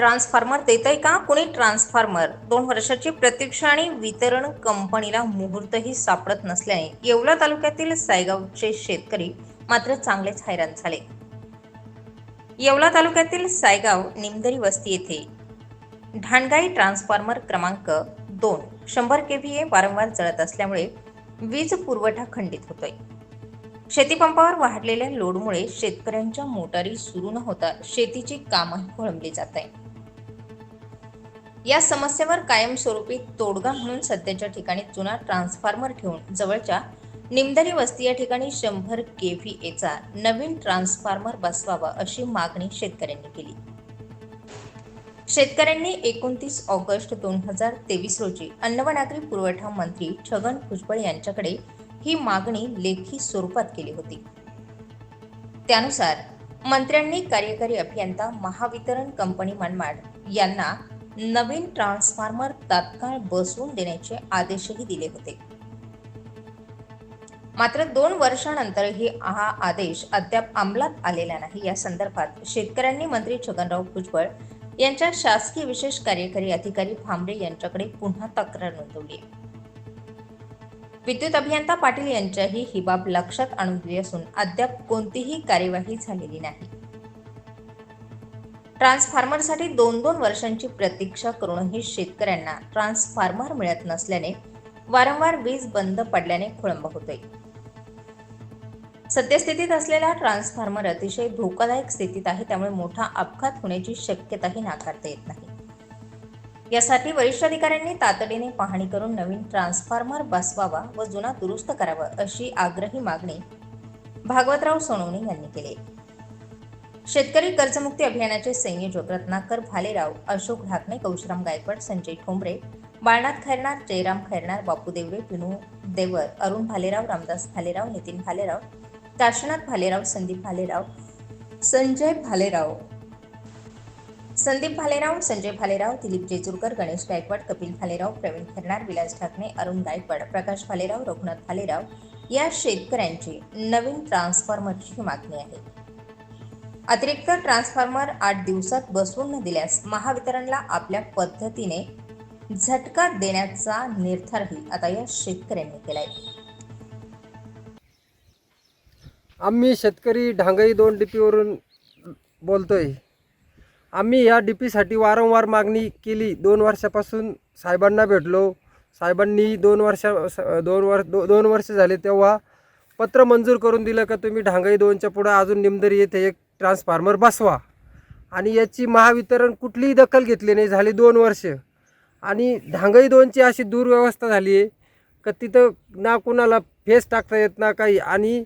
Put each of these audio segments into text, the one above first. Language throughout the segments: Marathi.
ट्रान्सफॉर्मर देतंय का? कुणी ट्रान्सफॉर्मर दोन वर्षाची प्रतीक्षा आणि वितरण कंपनीला मुहूर्तही सापडत नसल्याने येवला तालुक्यातील सायगावचे शेतकरी मात्र चांगलेच हैराण झाले. येवला तालुक्यातील सायगाव निमदरी वस्ती येथे ढाणगाई ट्रान्सफॉर्मर क्रमांक दोन शंभर केव्हीए वारंवार जळत असल्यामुळे वीज पुरवठा खंडित होतोय. शेतीपंपावर वाढलेल्या लोडमुळे शेतकऱ्यांच्या मोटारी सुरू न होता शेतीची कामही खोळंबली जात आहे. या समस्येवर कायमस्वरूपी तोडगा म्हणून सध्याच्या ठिकाणी जुना ट्रान्सफॉर्मर ठेवून जवळच्या निमदरी वस्ती या ठिकाणी शंभर केव्हीएचा नवीन ट्रान्सफॉर्मर बसवावा अशी मागणी शेतकऱ्यांनी केली. शेतकऱ्यांनी एकोणतीस ऑगस्ट दोन हजार तेवीस रोजी अन्न व नागरी पुरवठा मंत्री छगन भुजबळ यांच्याकडे ही मागणी लेखी स्वरूपात केली होती. त्यानुसार मंत्र्यांनी कार्यकारी अभियंता महावितरण कंपनी मनमाड यांना नवीन ट्रान्सफॉर्मर तात्काळ बसवून देण्याचे आदेशही दिले होते. मात्र दोन वर्षानंतरही हा आदेश अद्याप अंमलात आलेला नाही. या संदर्भात शेतकऱ्यांनी मंत्री छगनराव भुजबळ यांच्या शासकीय विशेष कार्यकारी अधिकारी भांबरे यांच्याकडे पुन्हा तक्रार नोंदवली. विद्युत अभियंता पाटील यांच्याही ही बाब लक्षात आणून दिली असून अद्याप कोणतीही कार्यवाही झालेली नाही. ट्रान्सफॉर्मरसाठी दोन दोन वर्षांची प्रतीक्षा करूनही शेतकऱ्यांना ट्रान्सफॉर्मर मिळत नसल्याने वारंवार वीज बंद पडल्याने खोळंब होते सद्यस्थितीत असलेला ट्रान्सफॉर्मर अतिशय धोकादायक स्थितीत आहे त्यामुळे मोठा अपघात होण्याची शक्यताही नाकारता येत नाही. यासाठी वरिष्ठ अधिकाऱ्यांनी तातडीने पाहणी करून नवीन ट्रान्सफॉर्मर बसवावा व जुना दुरुस्त करावा अशी आग्रही मागणी भागवतराव सोनवणे यांनी केली शेतकरी कर्जमुक्ती अभियानाचे संयोजक रत्नाकर भालेराव अशोक ढाकणे कौशराम गायकवाड संजय ठोंबरे बाळनाथ खैरनार जयराम खैरनार बापू देवरे विनू देवर अरुण भालेराव रामदास भालेराव नितीन भालेराव काशीनाथ भालेराव संदीप भालेराव संजय भालेराव संदीप भालेराव संजय भालेराव दिलीप जेजुरकर गणेश गायकवाड कपिल भालेराव प्रवीण खैरनार विलास ढाकणे अरुण गायकवाड प्रकाश भालेराव रघुनाथ भालेराव या शेतकऱ्यांची नवीन ट्रान्सफॉर्मरची मागणी आहे. अतिरिक्त ट्रान्सफॉर्मर आठ दिवसात बसवून न दिल्यास महावितरणला आपल्या पद्धतीने झटका देण्याचा निर्धारही आता या शेतकऱ्यांनी केलाय. आम्ही शेतकरी ढांगई दोन डी पीवरून बोलतोय. आम्ही या डी पीसाठी वारंवार मागणी केली. दोन वर्षापासून साहेबांना भेटलो. साहेबांनी दोन वर्षा दोन वर्ष दो दोन वर्ष झाले तेव्हा पत्र मंजूर करून दिलं का तुम्ही ढांगई दोनच्या पुढं अजून निमदरी येथे एक ट्रान्सफॉर्मर बसवा. आणि याची महावितरण कुठलीही दखल घेतली नाही झाली दोन वर्ष. आणि धांगई दोनची अशी दुर्व्यवस्था झाली आहे का तिथं ना कुणाला फेस टाकता येत ना काही. आणि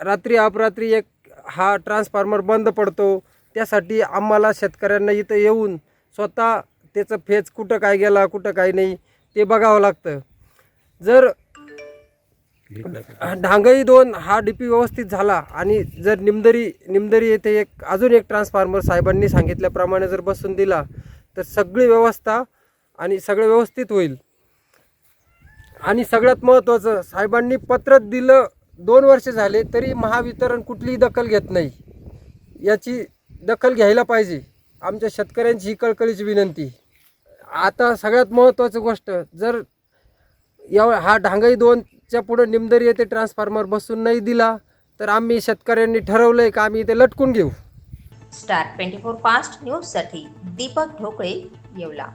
रात्री अपरात्री एक हा ट्रान्सफॉर्मर बंद पडतो. त्यासाठी आम्हाला शेतकऱ्यांना इथं येऊन स्वतः त्याचं फेज कुठं काय गेला कुठं काय नाही ते बघावं लागतं. जर ढांगई दोन हा डी पी व्यवस्थित झाला आणि जर निमदरी निमदरी येथे एक अजून एक ट्रान्सफॉर्मर साहेबांनी सांगितल्याप्रमाणे जर बसून दिला तर सगळी व्यवस्था आणि सगळं व्यवस्थित होईल. आणि सगळ्यात महत्त्वाचं साहेबांनी पत्र दिलं दोन वर्ष झाले तरी महावितरण कुठलीही दखल घेत नाही. याची दखल घ्यायला पाहिजे. आमच्या शेतकऱ्यांची ही कळकळीची विनंती. आता सगळ्यात महत्त्वाची गोष्ट जर या हा ढांगाई दोनच्या पुढं निमदरी येथे ट्रान्सफॉर्मर बसून नाही दिला. तर आम्ही शेतकऱ्यांनी ठरवलं आहे का आम्ही इथे लटकून घेऊ. स्टार ट्वेंटी फोर फास्ट न्यूजसाठी दीपक ढोकळे येवला.